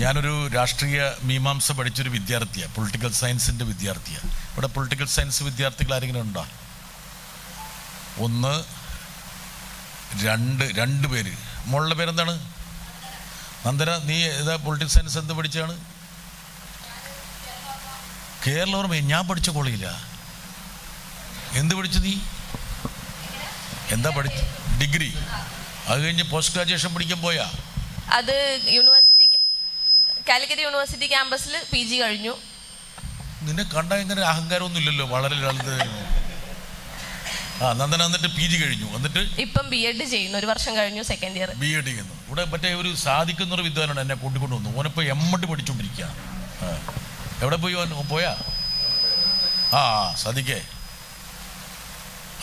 ഞാനൊരു രാഷ്ട്രീയ മീമാംസ പഠിച്ചൊരു വിദ്യാർത്ഥിയാണ് പൊളിറ്റിക്കൽ സയൻസിന്റെ വിദ്യാർത്ഥിയാണ് ഇവിടെ പൊളിറ്റിക്കൽ സയൻസ് വിദ്യാർത്ഥികൾ ആരെങ്കിലും ഉണ്ടോ? ഒന്ന് രണ്ട് രണ്ട് പേര്. മോളുടെ പേരെന്താണ്? നന്ദന നീ ഏതാ പൊളിറ്റിക്കൽ സയൻസ് എന്ത് പഠിച്ചാണ് കേരള ഓർമ്മ ഞാൻ പഠിച്ച കോളേജില്ല എന്ത് പഠിച്ചു നീ? എന്താ പഠിച്ചു? ഡിഗ്രി. അത് കഴിഞ്ഞ് പോസ്റ്റ് ഗ്രാജുവേഷൻ പഠിക്കാൻ പോയാ? അത് യൂണിവേഴ്സിറ്റി കാലിക്കറ്റ് യൂണിവേഴ്സിറ്റി ക്യാമ്പസിൽ പി ജി കഴിഞ്ഞു. നിന്നെ കണ്ട ഇങ്ങനെ അഹങ്കാരമൊന്നും ഇല്ലല്ലോ വളരെ ആ നന്ദന എന്നിട്ട് പി ജി കഴിഞ്ഞു. എന്നിട്ട് ഇപ്പം ബി എഡ് ചെയ്യുന്നു ഒരു വർഷം കഴിഞ്ഞു സെക്കൻഡ് ഇയർ ബി എഡ് ചെയ്യുന്നു. ഇവിടെ മറ്റേ ഒരു സാധിക്കുന്ന ഒരു വിദ്വാനാണ് എന്നെ കൂട്ടിക്കൊണ്ട് വന്നു. ഓനിപ്പോൾ എമ്മട്ട് പഠിച്ചുകൊണ്ടിരിക്കുക. എവിടെ പോയി ഓൻ? പോയാ? ആ സതിക്കേ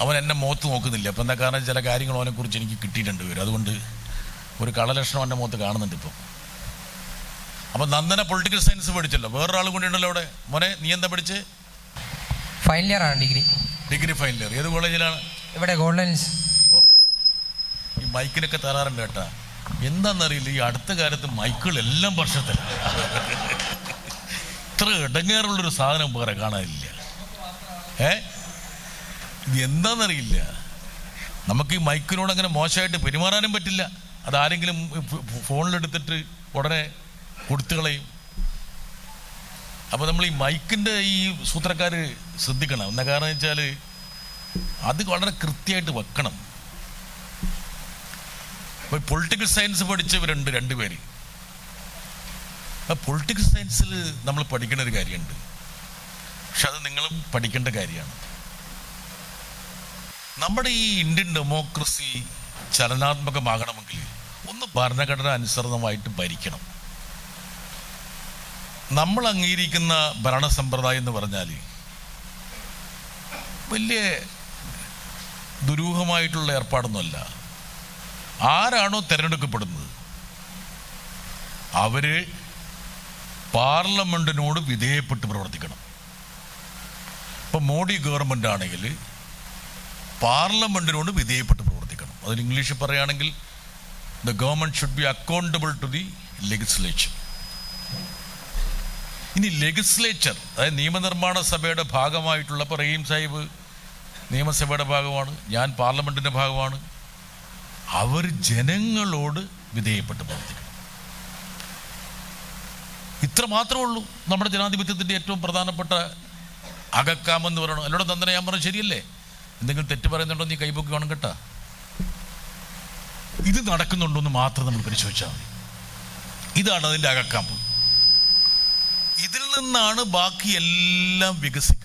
അവൻ എന്നെ മുഖത്ത് നോക്കുന്നില്ല. അപ്പം എന്താ കാരണം? ചില കാര്യങ്ങൾ അവനെ കുറിച്ച് എനിക്ക് കിട്ടിയിട്ടുണ്ട് വരും അതുകൊണ്ട് ഒരു കളലക്ഷണം എന്റെ മുഖത്ത് കാണുന്നുണ്ട് ഇപ്പോൾ അപ്പം നന്ദന പൊളിറ്റിക്കൽ സയൻസ് പഠിച്ചല്ലോ. വേറൊരാൾ കൂടി ഉണ്ടല്ലോ അവിടെ. മോനെ നീ എന്താ പഠിച്ച്? ഫൈനൽ ഇയർ ആണ് ഡിഗ്രി. ഡിഗ്രി ഫൈനൽ ഇയർ ഏത് കോളേജിലാണ്? ഇവിടെ ഗോൾഡൻസ് ഓക്കെ. ഈ മൈക്കിനൊക്കെ തരാറുണ്ട് കേട്ടാ. എന്താണെന്നറിയില്ല ഈ അടുത്ത കാലത്ത് മൈക്കുകളെല്ലാം വർഷത്തിൽ. ഇത്ര ഇടങ്ങേറുള്ളൊരു സാധനം വേറെ കാണാനില്ല. ഏ? ഇത് എന്താണെന്നറിയില്ല നമുക്ക് ഈ മൈക്കിനോട് അങ്ങനെ മോശമായിട്ട് പെരുമാറാനും പറ്റില്ല. അതാരെങ്കിലും ഫോണിലെടുത്തിട്ട് ഉടനെ കൊടുത്തു കളയും അപ്പോൾ നമ്മൾ ഈ മൈക്കിന്റെ ഈ സൂത്രക്കാർ ശ്രദ്ധിക്കണം. എന്താ കാരണം വെച്ചാൽ അത് വളരെ കൃത്യമായിട്ട് വെക്കണം. ഇപ്പോൾ പൊളിറ്റിക്കൽ സയൻസ് പഠിച്ചവരുണ്ട് രണ്ടുപേര് ആ പൊളിറ്റിക്കൽ സയൻസിൽ നമ്മൾ പഠിക്കുന്ന ഒരു കാര്യമുണ്ട്. പക്ഷെ അത് നിങ്ങളും പഠിക്കേണ്ട കാര്യമാണ്. നമ്മുടെ ഈ ഇന്ത്യൻ ഡെമോക്രസി ചലനാത്മകമാകണമെങ്കിൽ ഒന്ന് ഭരണഘടന അനുസൃതമായിട്ട് ഭരിക്കണം. നമ്മൾ അംഗീകരിക്കുന്ന ഭരണ സമ്പ്രദായം എന്ന് പറഞ്ഞാൽ വലിയ ദുരൂഹമായിട്ടുള്ള ഏർപ്പാടൊന്നുമല്ല. ആരാണോ തിരഞ്ഞെടുക്കപ്പെടുന്നത്? അവർ പാർലമെന്റിനോട് വിധേയപ്പെട്ട് പ്രവർത്തിക്കണം. ഇപ്പം മോഡി ഗവൺമെന്റ് ആണെങ്കിൽ പാർലമെന്റിനോട് വിധേയപ്പെട്ട് പ്രവർത്തിക്കണം. അതിൽ ഇംഗ്ലീഷിൽ പറയുകയാണെങ്കിൽ the government should be accountable to the legislature ഇനി ലെഗിസ്ലേച്ചർ അതായത് നിയമനിർമ്മാണ സഭയുടെ ഭാഗമായിട്ടുള്ള ഇപ്പോൾ റഹീം സാഹിബ് നിയമസഭയുടെ ഭാഗമാണ് ഞാൻ പാർലമെന്റിന്റെ ഭാഗമാണ്. അവർ ജനങ്ങളോട് വിധേയപ്പെട്ട് പ്രവർത്തിക്കും ഇത്ര മാത്രമേ ഉള്ളൂ നമ്മുടെ ജനാധിപത്യത്തിന്റെ ഏറ്റവും പ്രധാനപ്പെട്ട അകക്കാമെന്ന് പറയണം. എന്നോട് തന്നനെ ഞാൻ പറഞ്ഞു ശരിയല്ലേ? എന്തെങ്കിലും തെറ്റ് പറയുന്നുണ്ടോ നീ കൈപൊക്കി വേണം കേട്ടാ? ഇത് നടക്കുന്നുണ്ടോ എന്ന് മാത്രം നമ്മൾ പരിശോധിച്ചാൽ മതി. ഇതാണ് അതിന്റെ അകക്കാമ്പ്. നിന്നാണ് ബാക്കി എല്ലാം വികസിക്കുന്നത്.